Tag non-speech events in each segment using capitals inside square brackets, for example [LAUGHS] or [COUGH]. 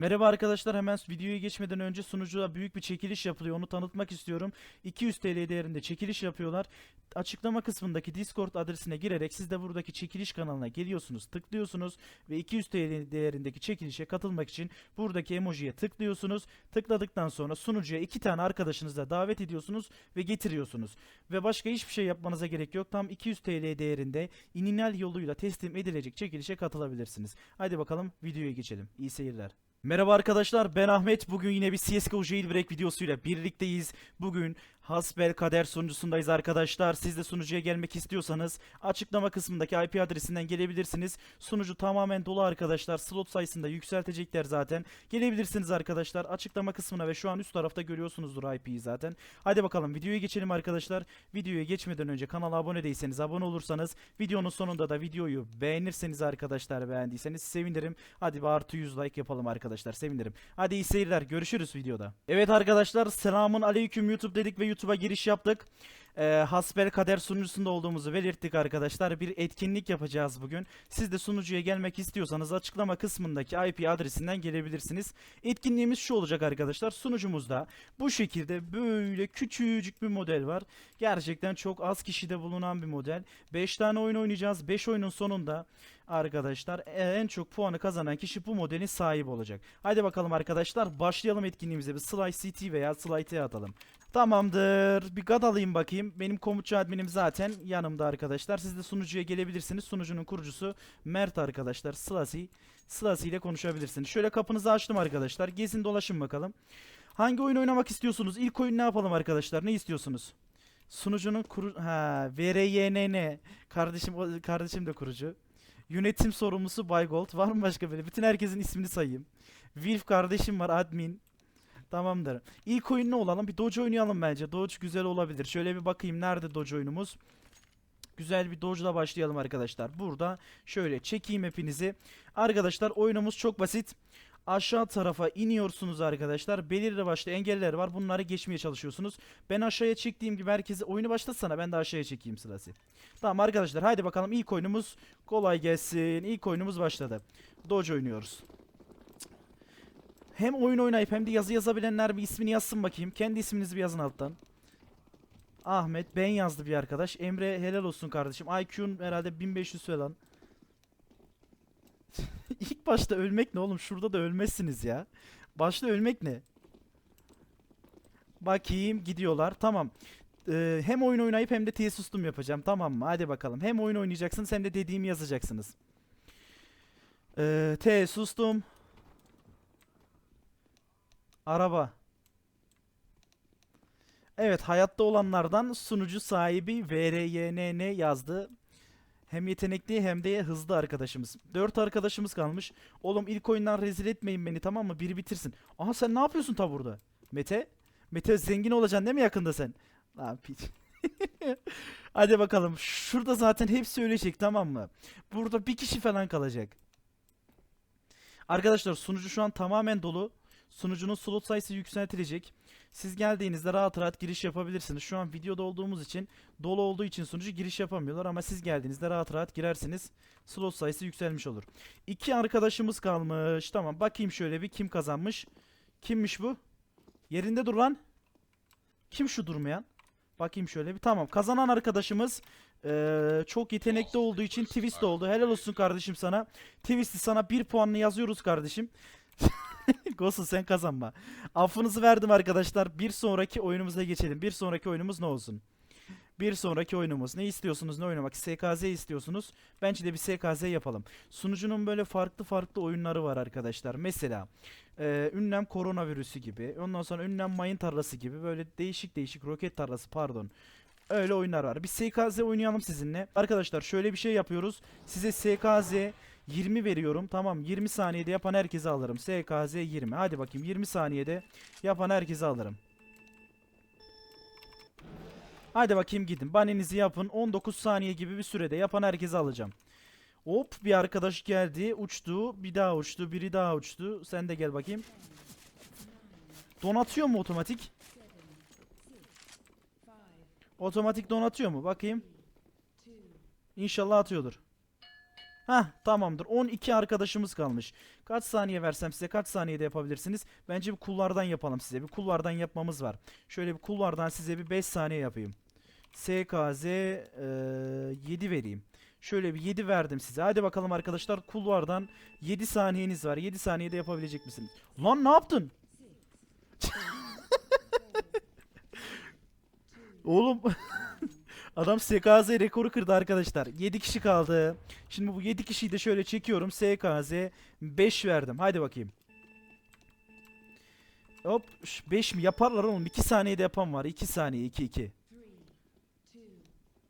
Merhaba arkadaşlar hemen videoya geçmeden önce sunucuda büyük bir çekiliş yapılıyor onu tanıtmak istiyorum. 200 TL değerinde çekiliş yapıyorlar. Açıklama kısmındaki Discord adresine girerek siz de buradaki çekiliş kanalına geliyorsunuz, tıklıyorsunuz ve 200 TL değerindeki çekilişe katılmak için buradaki emojiye tıklıyorsunuz. Tıkladıktan sonra sunucuya iki tane arkadaşınızla davet ediyorsunuz ve getiriyorsunuz. Ve başka hiçbir şey yapmanıza gerek yok. Tam 200 TL değerinde ininal yoluyla teslim edilecek çekilişe katılabilirsiniz. Haydi bakalım videoya geçelim. İyi seyirler. Merhaba arkadaşlar ben Ahmet. Bugün yine bir CSGO Jailbreak videosuyla birlikteyiz. Bugün Hasbel Kader sunucusundayız arkadaşlar. Siz de sunucuya gelmek istiyorsanız açıklama kısmındaki IP adresinden gelebilirsiniz. Sunucu tamamen dolu arkadaşlar. Slot sayısını da yükseltecekler zaten. Gelebilirsiniz arkadaşlar. Açıklama kısmına ve şu an üst tarafta görüyorsunuzdur IP'yi zaten. Hadi bakalım videoya geçelim arkadaşlar. Videoya geçmeden önce kanala abone değilseniz abone olursanız videonun sonunda da videoyu beğenirseniz arkadaşlar beğendiyseniz sevinirim. Hadi bir artı 100 like yapalım arkadaşlar sevinirim. Hadi iyi seyirler görüşürüz videoda. Evet arkadaşlar selamun aleyküm YouTube dedik ve YouTube'a giriş yaptık. Ee, Hasbel Kader sunucusunda olduğumuzu belirttik arkadaşlar. Bir etkinlik yapacağız bugün. Siz de sunucuya gelmek istiyorsanız açıklama kısmındaki IP adresinden gelebilirsiniz. Etkinliğimiz şu olacak arkadaşlar. Sunucumuzda bu şekilde böyle küçücük bir model var. Gerçekten çok az kişide bulunan bir model. 5 tane oyun oynayacağız. 5 oyunun sonunda arkadaşlar en çok puanı kazanan kişi bu modelin sahibi olacak. Haydi bakalım arkadaşlar başlayalım etkinliğimize. Bir Slice CT veya Slice'e atalım. Tamamdır. Bir gad alayım bakayım. Benim komutçu adminim zaten yanımda arkadaşlar. Siz de sunucuya gelebilirsiniz. Sunucunun kurucusu Mert arkadaşlar. Slasi. Slasi ile konuşabilirsiniz. Şöyle kapınızı açtım arkadaşlar. Gezin dolaşın bakalım. Hangi oyun oynamak istiyorsunuz? İlk oyun ne yapalım arkadaşlar? Ne istiyorsunuz? Sunucunun kuru... Ha, VRYNN. Kardeşim, kardeşim de kurucu. Yönetim sorumlusu Baygold. Var mı başka böyle? Bütün herkesin ismini sayayım. Wilf kardeşim var admin. Tamamdır. İlk oyun ne olalım? Bir Doge oynayalım bence. Doge güzel olabilir. Şöyle bir bakayım nerede Doge oyunumuz? Güzel bir Doge'la başlayalım arkadaşlar. Burada şöyle çekeyim hepinizi. Arkadaşlar oyunumuz çok basit. Aşağı tarafa iniyorsunuz arkadaşlar. Belirli başlı engeller var. Bunları geçmeye çalışıyorsunuz. Ben aşağıya çektiğim gibi herkesi oyunu başlatsana. Ben de aşağıya çekeyim sırası. Tamam arkadaşlar haydi bakalım ilk oyunumuz kolay gelsin. İlk oyunumuz başladı. Doge oynuyoruz. Hem oyun oynayıp hem de yazı yazabilenler bir ismini yazsın bakayım. Kendi isminizi bir yazın alttan. Ahmet ben yazdı bir arkadaş. Emre helal olsun kardeşim. IQ'un herhalde 1500 falan. [LAUGHS] İlk başta ölmek ne oğlum? Şurada da ölmezsiniz ya. Başta ölmek ne? Bakayım gidiyorlar. Tamam. Ee, hem oyun oynayıp hem de TS sustum yapacağım. Tamam mı? Hadi bakalım. Hem oyun oynayacaksınız hem de dediğimi yazacaksınız. Ee, T sustum. Araba. Evet hayatta olanlardan sunucu sahibi VRYNN yazdı. Hem yetenekli hem de hızlı arkadaşımız. 4 arkadaşımız kalmış. Oğlum ilk oyundan rezil etmeyin beni tamam mı? Biri bitirsin. Aha sen ne yapıyorsun ta burada? Mete? Mete zengin olacaksın değil mi yakında sen? Lan piç. [LAUGHS] Hadi bakalım. Şurada zaten hepsi ölecek tamam mı? Burada bir kişi falan kalacak. Arkadaşlar sunucu şu an tamamen dolu. Sunucunun slot sayısı yükseltilecek. Siz geldiğinizde rahat rahat giriş yapabilirsiniz. Şu an videoda olduğumuz için dolu olduğu için sunucu giriş yapamıyorlar ama siz geldiğinizde rahat rahat girersiniz. Slot sayısı yükselmiş olur. İki arkadaşımız kalmış. Tamam bakayım şöyle bir kim kazanmış. Kimmiş bu? Yerinde dur lan. Kim şu durmayan? Bakayım şöyle bir. Tamam kazanan arkadaşımız eee, çok yetenekli olduğu için Twist oldu. Helal olsun kardeşim sana. Twist'i sana bir puanını yazıyoruz kardeşim. [LAUGHS] [LAUGHS] Gosu sen kazanma. Affınızı verdim arkadaşlar. Bir sonraki oyunumuza geçelim. Bir sonraki oyunumuz ne olsun? Bir sonraki oyunumuz. Ne istiyorsunuz? Ne oynamak? SKZ istiyorsunuz. Bence de bir SKZ yapalım. Sunucunun böyle farklı farklı oyunları var arkadaşlar. Mesela e, ünlem koronavirüsü gibi. Ondan sonra ünlem mayın tarlası gibi. Böyle değişik değişik roket tarlası pardon. Öyle oyunlar var. Bir SKZ oynayalım sizinle. Arkadaşlar şöyle bir şey yapıyoruz. Size SKZ 20 veriyorum. Tamam 20 saniyede yapan herkese alırım. SKZ 20. Hadi bakayım 20 saniyede yapan herkese alırım. Hadi bakayım gidin. Banenizi yapın. 19 saniye gibi bir sürede yapan herkese alacağım. Hop bir arkadaş geldi. Uçtu. Bir daha uçtu. Biri daha uçtu. Sen de gel bakayım. Donatıyor mu otomatik? Otomatik donatıyor mu? Bakayım. İnşallah atıyordur. Hah tamamdır. 12 arkadaşımız kalmış. Kaç saniye versem size kaç saniyede yapabilirsiniz? Bence bir kullardan yapalım size. Bir kullardan yapmamız var. Şöyle bir kullardan size bir 5 saniye yapayım. SKZ eee, 7 vereyim. Şöyle bir 7 verdim size. Hadi bakalım arkadaşlar kulvardan 7 saniyeniz var. 7 saniyede yapabilecek misiniz? Lan ne yaptın? [LAUGHS] Oğlum [LAUGHS] adam SKZ rekoru kırdı arkadaşlar. 7 kişi kaldı. Şimdi bu 7 kişiyi de şöyle çekiyorum. SKZ 5 verdim. Haydi bakayım. Hop 5 mi yaparlar oğlum? 2 saniyede yapan var. 2 saniye 2 2.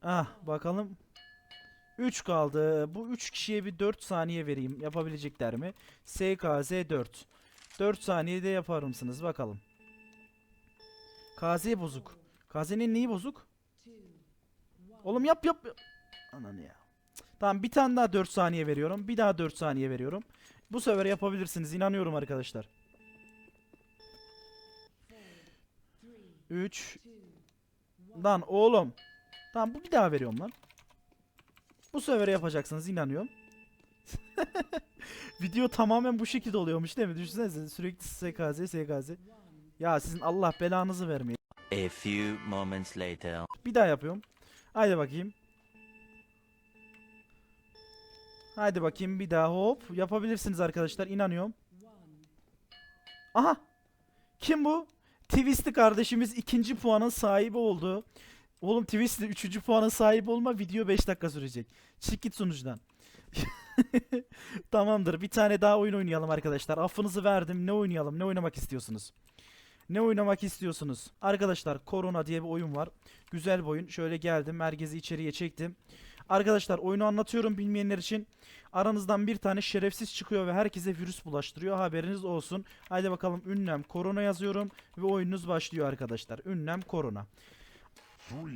Ah bakalım. 3 kaldı. Bu 3 kişiye bir 4 saniye vereyim. Yapabilecekler mi? SKZ 4. 4 saniyede yapar mısınız? Bakalım. KZ bozuk. KZ'nin neyi bozuk? Oğlum yap yap. yap. Ananı ya. Tamam bir tane daha 4 saniye veriyorum. Bir daha 4 saniye veriyorum. Bu sefer yapabilirsiniz. inanıyorum arkadaşlar. 3 Lan oğlum. Tamam bu bir daha veriyorum lan. Bu sefer yapacaksınız inanıyorum. [LAUGHS] Video tamamen bu şekilde oluyormuş değil mi? Düşünsenize sürekli SKZ SKZ. Ya sizin Allah belanızı vermeyin. A few moments later. Bir daha yapıyorum. Haydi bakayım. Haydi bakayım bir daha hop. Yapabilirsiniz arkadaşlar inanıyorum. Aha. Kim bu? Twist'i kardeşimiz ikinci puanın sahibi oldu. Oğlum Twist'i üçüncü puanın sahibi olma video 5 dakika sürecek. Çık git sunucudan. [LAUGHS] Tamamdır. Bir tane daha oyun oynayalım arkadaşlar. Affınızı verdim. Ne oynayalım? Ne oynamak istiyorsunuz? Ne oynamak istiyorsunuz? Arkadaşlar Korona diye bir oyun var. Güzel bir oyun. Şöyle geldim. Herkesi içeriye çektim. Arkadaşlar oyunu anlatıyorum bilmeyenler için. Aranızdan bir tane şerefsiz çıkıyor ve herkese virüs bulaştırıyor. Haberiniz olsun. Haydi bakalım ünlem korona yazıyorum ve oyununuz başlıyor arkadaşlar. Ünlem korona.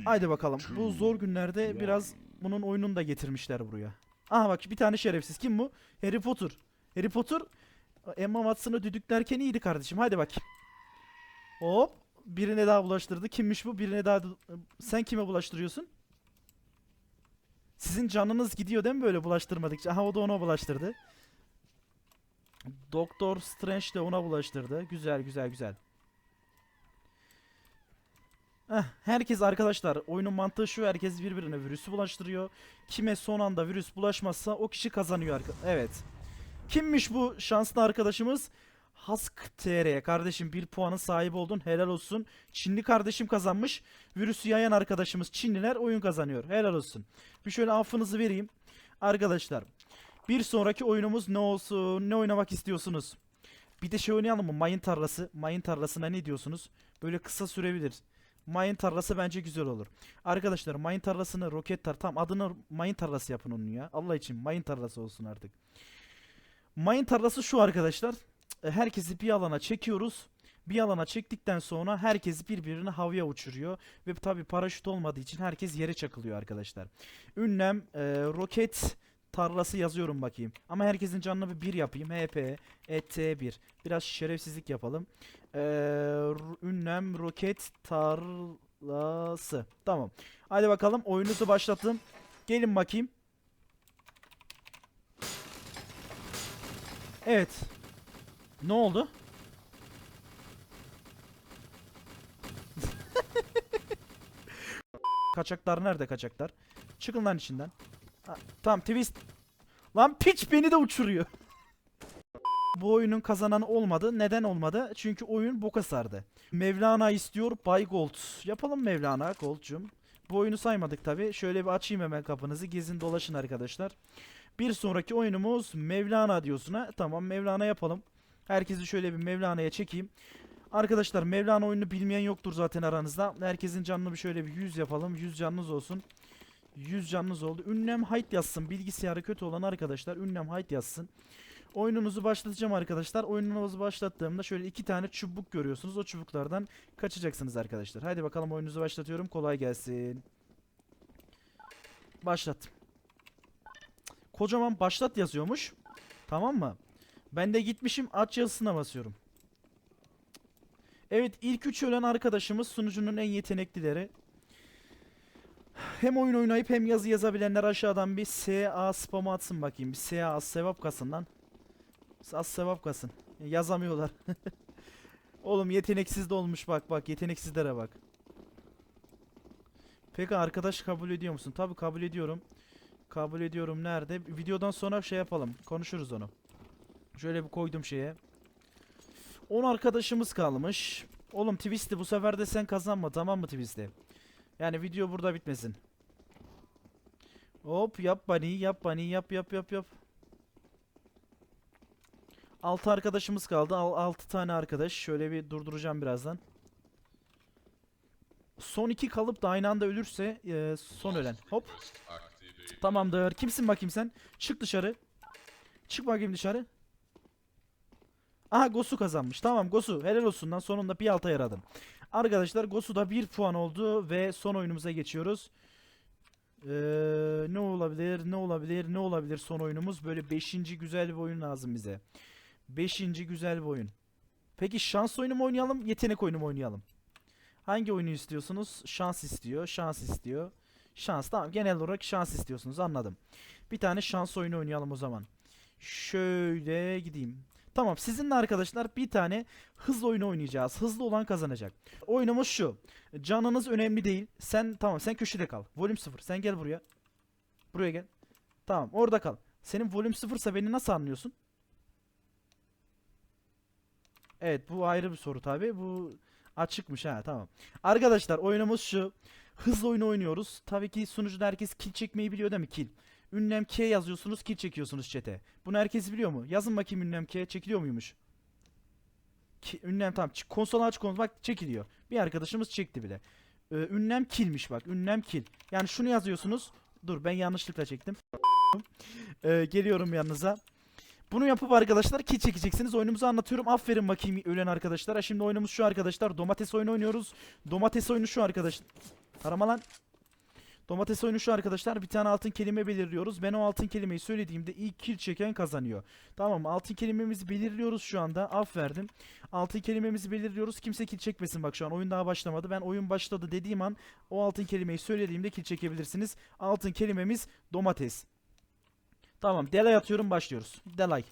Haydi bakalım. Bu zor günlerde biraz bunun oyununu da getirmişler buraya. Aha bak bir tane şerefsiz. Kim bu? Harry Potter. Harry Potter Emma Watson'ı düdüklerken iyiydi kardeşim. Hadi bak. Hop. Birine daha bulaştırdı. Kimmiş bu? Birine daha... Sen kime bulaştırıyorsun? Sizin canınız gidiyor değil mi böyle bulaştırmadıkça? Aha o da ona bulaştırdı. Doktor Strange de ona bulaştırdı. Güzel güzel güzel. Heh, herkes arkadaşlar oyunun mantığı şu herkes birbirine virüsü bulaştırıyor. Kime son anda virüs bulaşmazsa o kişi kazanıyor Evet. Kimmiş bu şanslı arkadaşımız? Hask TR kardeşim bir puanın sahibi oldun helal olsun. Çinli kardeşim kazanmış. Virüsü yayan arkadaşımız Çinliler oyun kazanıyor. Helal olsun. Bir şöyle affınızı vereyim. Arkadaşlar bir sonraki oyunumuz ne olsun? Ne oynamak istiyorsunuz? Bir de şey oynayalım mı? Mayın tarlası. Mayın tarlasına ne diyorsunuz? Böyle kısa sürebilir. Mayın tarlası bence güzel olur. Arkadaşlar mayın tarlasını roket tar tam adını mayın tarlası yapın onun ya. Allah için mayın tarlası olsun artık. Mayın tarlası şu arkadaşlar. E, Herkesi bir alana çekiyoruz. Bir alana çektikten sonra herkes birbirini havaya uçuruyor. Ve tabi paraşüt olmadığı için herkes yere çakılıyor arkadaşlar. Ünlem e, roket tarlası yazıyorum bakayım. Ama herkesin canını bir 1 yapayım. HP, ET1. Biraz şerefsizlik yapalım. Ee, ünlem roket tarlası. Tamam. Hadi bakalım oyununuzu başlattım. Gelin bakayım. Evet. Ne oldu? kaçaklar nerede kaçaklar? Çıkın lan içinden. Ha, tamam twist. Lan piç beni de uçuruyor. Bu oyunun kazananı olmadı. Neden olmadı? Çünkü oyun boka sardı. Mevlana istiyor Bay Gold. Yapalım Mevlana Gold'cum. Bu oyunu saymadık tabi. Şöyle bir açayım hemen kapınızı. Gezin dolaşın arkadaşlar. Bir sonraki oyunumuz Mevlana diyorsun ha. Tamam Mevlana yapalım. Herkesi şöyle bir Mevlana'ya çekeyim. Arkadaşlar Mevlana oyununu bilmeyen yoktur zaten aranızda. Herkesin canını bir şöyle bir 100 yapalım. 100 canınız olsun. 100 canınız oldu. Ünlem height yazsın. Bilgisayarı kötü olan arkadaşlar ünlem height yazsın. Oyununuzu başlatacağım arkadaşlar. Oyununuzu başlattığımda şöyle iki tane çubuk görüyorsunuz. O çubuklardan kaçacaksınız arkadaşlar. Haydi bakalım oyununuzu başlatıyorum. Kolay gelsin. Başlat. Kocaman başlat yazıyormuş. Tamam mı? Ben de gitmişim aç yazısına basıyorum. Evet ilk üç ölen arkadaşımız sunucunun en yeteneklileri. Hem oyun oynayıp hem yazı yazabilenler aşağıdan bir SA spam atsın bakayım. Bir SA sevap kasından. Az sevap kasın. Yazamıyorlar. [LAUGHS] Oğlum yeteneksiz de olmuş bak bak yeteneksizlere bak. Peki arkadaş kabul ediyor musun? Tabii kabul ediyorum. Kabul ediyorum nerede? Videodan sonra şey yapalım. Konuşuruz onu. Şöyle bir koydum şeye. 10 arkadaşımız kalmış. Oğlum Twist'i bu sefer de sen kazanma tamam mı Twist'i? Yani video burada bitmesin. Hop yap bunny yap bunny yap yap yap yap. 6 arkadaşımız kaldı. 6 tane arkadaş. Şöyle bir durduracağım birazdan. Son iki kalıp da aynı anda ölürse e, son ölen. Hop. Tamamdır. Kimsin bakayım sen? Çık dışarı. Çık bakayım dışarı. Aha Gosu kazanmış. Tamam Gosu helal olsun lan sonunda bir alta yaradım. Arkadaşlar Gosu'da 1 puan oldu ve son oyunumuza geçiyoruz. Ee, ne olabilir ne olabilir ne olabilir son oyunumuz böyle 5. güzel bir oyun lazım bize. 5. güzel bir oyun. Peki şans oyunu mu oynayalım yetenek oyunu mu oynayalım? Hangi oyunu istiyorsunuz? Şans istiyor şans istiyor. Şans tamam genel olarak şans istiyorsunuz anladım. Bir tane şans oyunu oynayalım o zaman. Şöyle gideyim. Tamam sizinle arkadaşlar bir tane hızlı oyunu oynayacağız. Hızlı olan kazanacak. Oyunumuz şu. Canınız önemli değil. Sen tamam sen köşede kal. Volüm 0. Sen gel buraya. Buraya gel. Tamam orada kal. Senin volüm 0 ise beni nasıl anlıyorsun? Evet bu ayrı bir soru tabi. Bu açıkmış ha tamam. Arkadaşlar oyunumuz şu. Hızlı oyunu oynuyoruz. Tabii ki sunucuda herkes kill çekmeyi biliyor değil mi? Kill. Ünlem K yazıyorsunuz, kill çekiyorsunuz chat'e. Bunu herkes biliyor mu? Yazın bakayım ünlem K çekiliyor muymuş? Ki, ünlem tamam. Konsol aç konsol bak çekiliyor. Bir arkadaşımız çekti bile. Ee, ünlem killmiş bak. Ünlem kill. Yani şunu yazıyorsunuz. Dur ben yanlışlıkla çektim. Ee, geliyorum yanınıza. Bunu yapıp arkadaşlar kill çekeceksiniz. Oyunumuzu anlatıyorum. Aferin bakayım ölen arkadaşlara. Şimdi oyunumuz şu arkadaşlar. Domates oyunu oynuyoruz. Domates oyunu şu arkadaş. Arama lan. Domates oyunu şu arkadaşlar. Bir tane altın kelime belirliyoruz. Ben o altın kelimeyi söylediğimde ilk kill çeken kazanıyor. Tamam? Altın kelimemizi belirliyoruz şu anda. Af verdim. Altın kelimemizi belirliyoruz. Kimse kill çekmesin bak şu an. Oyun daha başlamadı. Ben oyun başladı dediğim an o altın kelimeyi söylediğimde kill çekebilirsiniz. Altın kelimemiz domates. Tamam. Delay atıyorum başlıyoruz. Delay.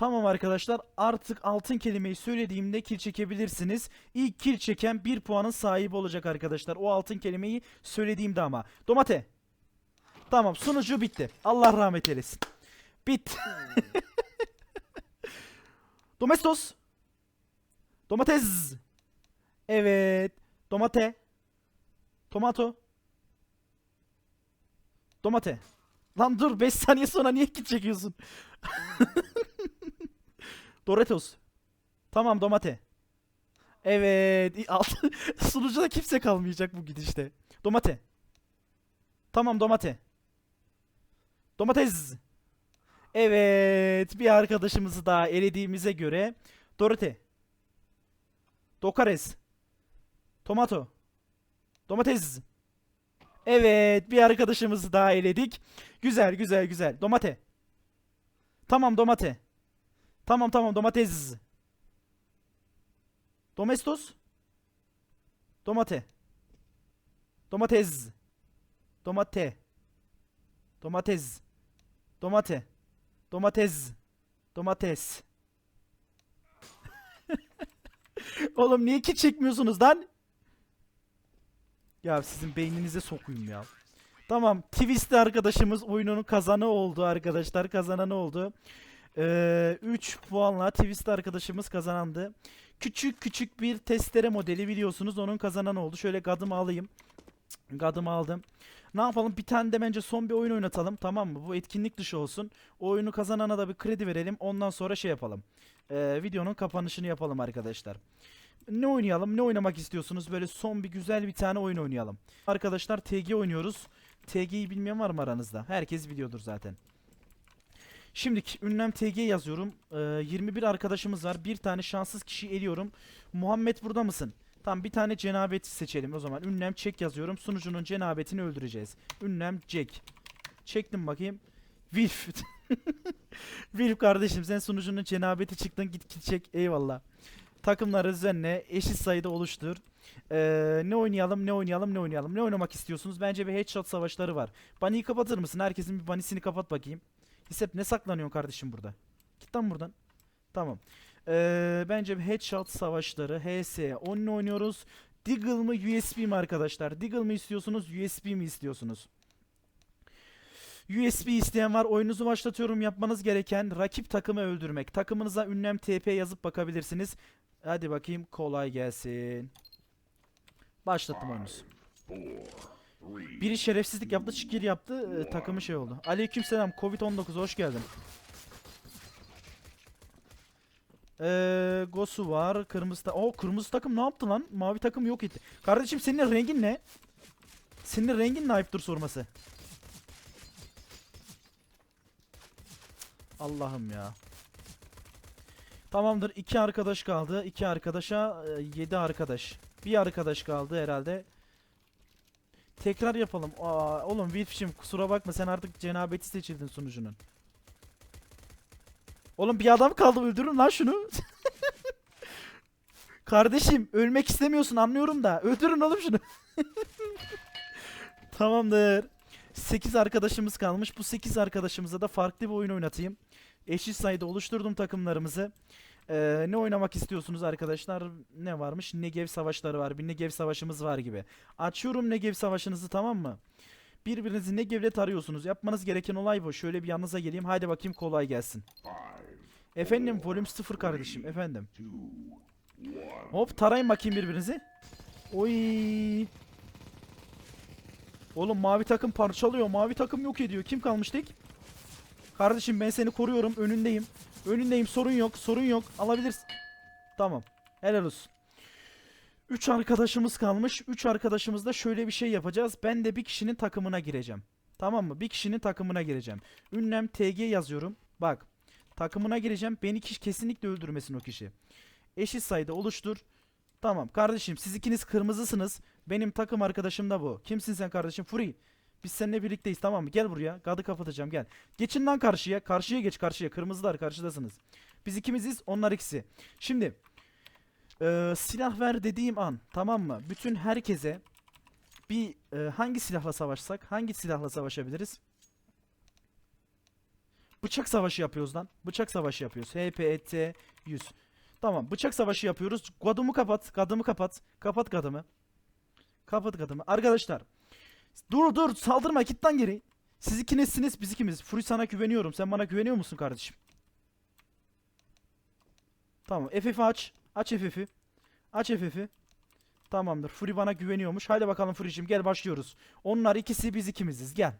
Tamam arkadaşlar artık altın kelimeyi söylediğimde kill çekebilirsiniz. İlk kill çeken 1 puanın sahibi olacak arkadaşlar. O altın kelimeyi söylediğimde ama. Domate. Tamam sunucu bitti. Allah rahmet eylesin. Bit. [LAUGHS] Domestos. Domates. Evet. Domate. Tomato. Domate. Lan dur 5 saniye sonra niye kill çekiyorsun? [LAUGHS] Doritos. Tamam domate. Evet. Alt [LAUGHS] sunucuda kimse kalmayacak bu gidişte. Domate. Tamam domate. Domates. Evet. Bir arkadaşımızı daha elediğimize göre. Dorote. Dokares. Tomato. Domates. Evet. Bir arkadaşımızı daha eledik. Güzel güzel güzel. Domate. Tamam domate. Tamam tamam domates. Domestos. Domate. Domates. Domate. Domates. Domate. Domates. Domates. [LAUGHS] Oğlum niye ki çekmiyorsunuz lan? Ya sizin beyninize sokuyum ya. Tamam. Twist'te arkadaşımız oyunun kazanı oldu arkadaşlar. Kazananı oldu. Ee, 3 puanla Twist arkadaşımız kazanandı. Küçük küçük bir testere modeli biliyorsunuz. Onun kazananı oldu. Şöyle gadımı alayım. Gadımı aldım. Ne yapalım? Bir tane de bence son bir oyun oynatalım. Tamam mı? Bu etkinlik dışı olsun. O oyunu kazanana da bir kredi verelim. Ondan sonra şey yapalım. Ee, videonun kapanışını yapalım arkadaşlar. Ne oynayalım? Ne oynamak istiyorsunuz? Böyle son bir güzel bir tane oyun oynayalım. Arkadaşlar TG oynuyoruz. TG'yi bilmeyen var mı aranızda? Herkes biliyordur zaten. Şimdi ünlem TG yazıyorum. Ee, 21 arkadaşımız var. Bir tane şanssız kişi eliyorum. Muhammed burada mısın? Tamam bir tane cenabeti seçelim o zaman. Ünlem çek yazıyorum. Sunucunun cenabetini öldüreceğiz. Ünlem Jack. Çektim bakayım. Wilf. [LAUGHS] Wilf kardeşim sen sunucunun cenabeti çıktın git git çek. Eyvallah. Takımları düzenle. Eşit sayıda oluştur. Ee, ne oynayalım, ne oynayalım, ne oynayalım. Ne oynamak istiyorsunuz? Bence bir headshot savaşları var. Bunny'i kapatır mısın? Herkesin bir bunny'sini kapat bakayım. Hisep ne saklanıyorsun kardeşim burada? Git lan buradan. Tamam. Ee, bence headshot savaşları HS. Onunla oynuyoruz. Deagle mı USB mi arkadaşlar? Deagle mı istiyorsunuz? USB mi istiyorsunuz? USB isteyen var. Oyununuzu başlatıyorum. Yapmanız gereken rakip takımı öldürmek. Takımınıza ünlem TP yazıp bakabilirsiniz. Hadi bakayım kolay gelsin. Başlattım oyununuzu. Biri şerefsizlik yaptı, şikir yaptı, e, takımı şey oldu. Aleykümselam Covid-19 hoş geldin. Ee, Gosu var, kırmızı ta O kırmızı takım ne yaptı lan? Mavi takım yok etti. Kardeşim senin rengin ne? Senin rengin ne ayıptır sorması? Allah'ım ya. Tamamdır. iki arkadaş kaldı. İki arkadaşa e, yedi arkadaş. Bir arkadaş kaldı herhalde. Tekrar yapalım. Aa, oğlum Wilf'cim kusura bakma sen artık cenabeti seçildin sunucunun. Oğlum bir adam kaldı öldürün lan şunu. [LAUGHS] Kardeşim ölmek istemiyorsun anlıyorum da öldürün oğlum şunu. [LAUGHS] Tamamdır. 8 arkadaşımız kalmış. Bu 8 arkadaşımıza da farklı bir oyun oynatayım. Eşit sayıda oluşturdum takımlarımızı. Ee, ne oynamak istiyorsunuz arkadaşlar? Ne varmış? Negev savaşları var. Bir Negev savaşımız var gibi. Açıyorum Negev savaşınızı tamam mı? Birbirinizi Negev'le tarıyorsunuz. Yapmanız gereken olay bu. Şöyle bir yanınıza geleyim. Haydi bakayım kolay gelsin. Efendim volüm 0 kardeşim. Efendim. Hop tarayın bakayım birbirinizi. Oy. Oğlum mavi takım parçalıyor. Mavi takım yok ediyor. Kim kalmış tek? Kardeşim ben seni koruyorum. Önündeyim. Önündeyim. Sorun yok. Sorun yok. Alabilirsin. Tamam. Helal olsun. 3 arkadaşımız kalmış. 3 arkadaşımızda şöyle bir şey yapacağız. Ben de bir kişinin takımına gireceğim. Tamam mı? Bir kişinin takımına gireceğim. Ünlem TG yazıyorum. Bak. Takımına gireceğim. Beni kişi kesinlikle öldürmesin o kişi. Eşit sayıda oluştur. Tamam kardeşim siz ikiniz kırmızısınız. Benim takım arkadaşım da bu. Kimsin sen kardeşim? Free. Biz seninle birlikteyiz tamam mı? Gel buraya. Gadı kapatacağım gel. Geçin lan karşıya. Karşıya geç karşıya. Kırmızılar karşıdasınız. Biz ikimiziz onlar ikisi. Şimdi eee, silah ver dediğim an tamam mı? Bütün herkese bir eee, hangi silahla savaşsak hangi silahla savaşabiliriz? Bıçak savaşı yapıyoruz lan. Bıçak savaşı yapıyoruz. HPT 100. Tamam bıçak savaşı yapıyoruz. Gadımı kapat. Gadımı kapat. Kapat gadımı. Kapat gadımı. Arkadaşlar. Dur dur saldırma git lan geri. Siz ikinizsiniz biz ikimiz. Fury sana güveniyorum. Sen bana güveniyor musun kardeşim? Tamam FF'i aç. Aç FF'i. Aç FF'i. Tamamdır. Fury bana güveniyormuş. Haydi bakalım Fury'cim gel başlıyoruz. Onlar ikisi biz ikimiziz. Gel.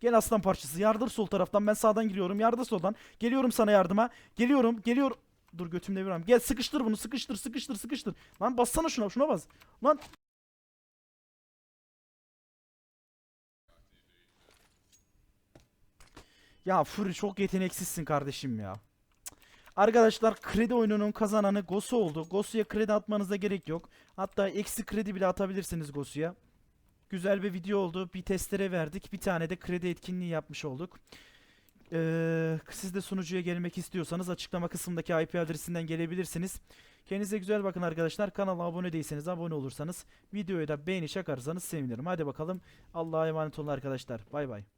Gel aslan parçası. Yardır sol taraftan. Ben sağdan giriyorum. Yardır soldan. Geliyorum sana yardıma. Geliyorum. Geliyorum. Dur götümde bir Gel sıkıştır bunu. Sıkıştır. Sıkıştır. Sıkıştır. Lan bassana şuna. Şuna bas. Lan. Ya Fury çok yeteneksizsin kardeşim ya. Arkadaşlar kredi oyununun kazananı Gosu oldu. Gosu'ya kredi atmanıza gerek yok. Hatta eksi kredi bile atabilirsiniz Gosu'ya. Güzel bir video oldu. Bir testere verdik. Bir tane de kredi etkinliği yapmış olduk. Ee, siz de sunucuya gelmek istiyorsanız açıklama kısmındaki IP adresinden gelebilirsiniz. Kendinize güzel bakın arkadaşlar. Kanala abone değilseniz abone olursanız videoyu da beğeni çakarsanız sevinirim. Hadi bakalım. Allah'a emanet olun arkadaşlar. Bay bay.